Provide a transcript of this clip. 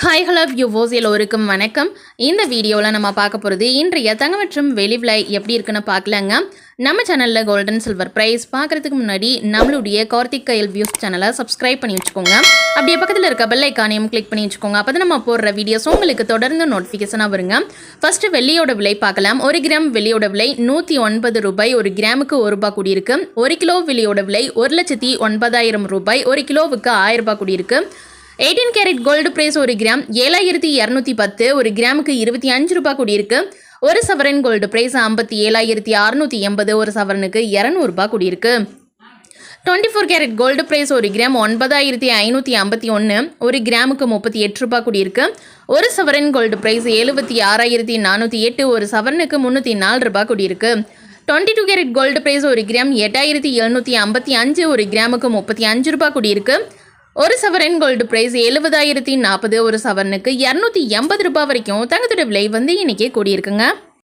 Hi hello வியூவோஸ் எல்லோருக்கும் வணக்கம். இந்த வீடியோவில் நம்ம பார்க்க போகிறது இன்றைய தங்க மற்றும் வெளி விலை எப்படி இருக்குன்னு பார்க்கலாங்க. நம்ம சேனலில் கோல்டன் சில்வர் ப்ரைஸ் பார்க்குறதுக்கு முன்னாடி நம்மளுடைய கார்த்திக் கையல் வியூஸ் சேனலை சப்ஸ்கிரைப் பண்ணி வச்சுக்கோங்க. அப்படியே பக்கத்தில் இருக்க பெல் ஐக்கானையும் கிளிக் பண்ணி வச்சுக்கோங்க. அப்போ தான் நம்ம போடுற வீடியோஸ் உங்களுக்கு தொடர்ந்து நோட்டிஃபிகேஷனாக வருங்க. ஃபஸ்ட்டு வெள்ளியோட விலை பார்க்கலாம். ஒரு கிராம் வெள்ளியோட விலை நூற்றி ஒன்பது ரூபாய். ஒரு கிராமுக்கு ஒரு ரூபாய் கூடியிருக்கு. ஒரு கிலோ வெள்ளியோட விலை ஒரு லட்சத்தி ஒன்பதாயிரம் ரூபாய். ஒரு கிலோவுக்கு ஆயிரம் ரூபாய் கூடியிருக்கு. எயிட்டீன் கேரட் கோல்டு பிரைஸ் ஒரு கிராம் ஏழாயிரத்தி இரநூத்தி பத்து ஒரு கிராமுக்கு இருபத்தி அஞ்சு ரூபாய் கூடியிருக்கு. ஒரு சவரன் கோல்டு பிரைஸ் ஐம்பத்தி ஏழாயிரத்தி அறுநூற்றி எண்பது ஒரு சவரனுக்கு இரநூறுபா கூடியிருக்கு. Twenty four carat gold price ஒரு கிராம் ஒன்பதாயிரத்தி ஐநூற்றி ஐம்பத்தி ஒன்று ஒரு கிராமுக்கு முப்பத்தி எட்டு ரூபாய் கூடியிருக்கு. ஒரு சவரன் கோல்டு பிரைஸ் எழுபத்தி ஆறாயிரத்தி நானூற்றி எட்டு ஒரு சவரனுக்கு முந்நூற்றி நாலு ரூபாய் கூடியிருக்கு. Twenty two carat gold price ஒரு கிராம் எட்டாயிரத்தி எழுநூற்றி ஐம்பத்தி அஞ்சு ஒரு கிராமுக்கு முப்பத்தி அஞ்சு ரூபாய் கூடியிருக்கு. ஒரு சவரன் கோல்டு பிரைஸ் எழுபதாயிரத்தி நாற்பது ஒரு சவரனுக்கு இரநூத்தி எண்பது ரூபாய் வரைக்கும் தங்கத்தோட விலை வந்து இன்னைக்கே கூடியிருக்குங்க.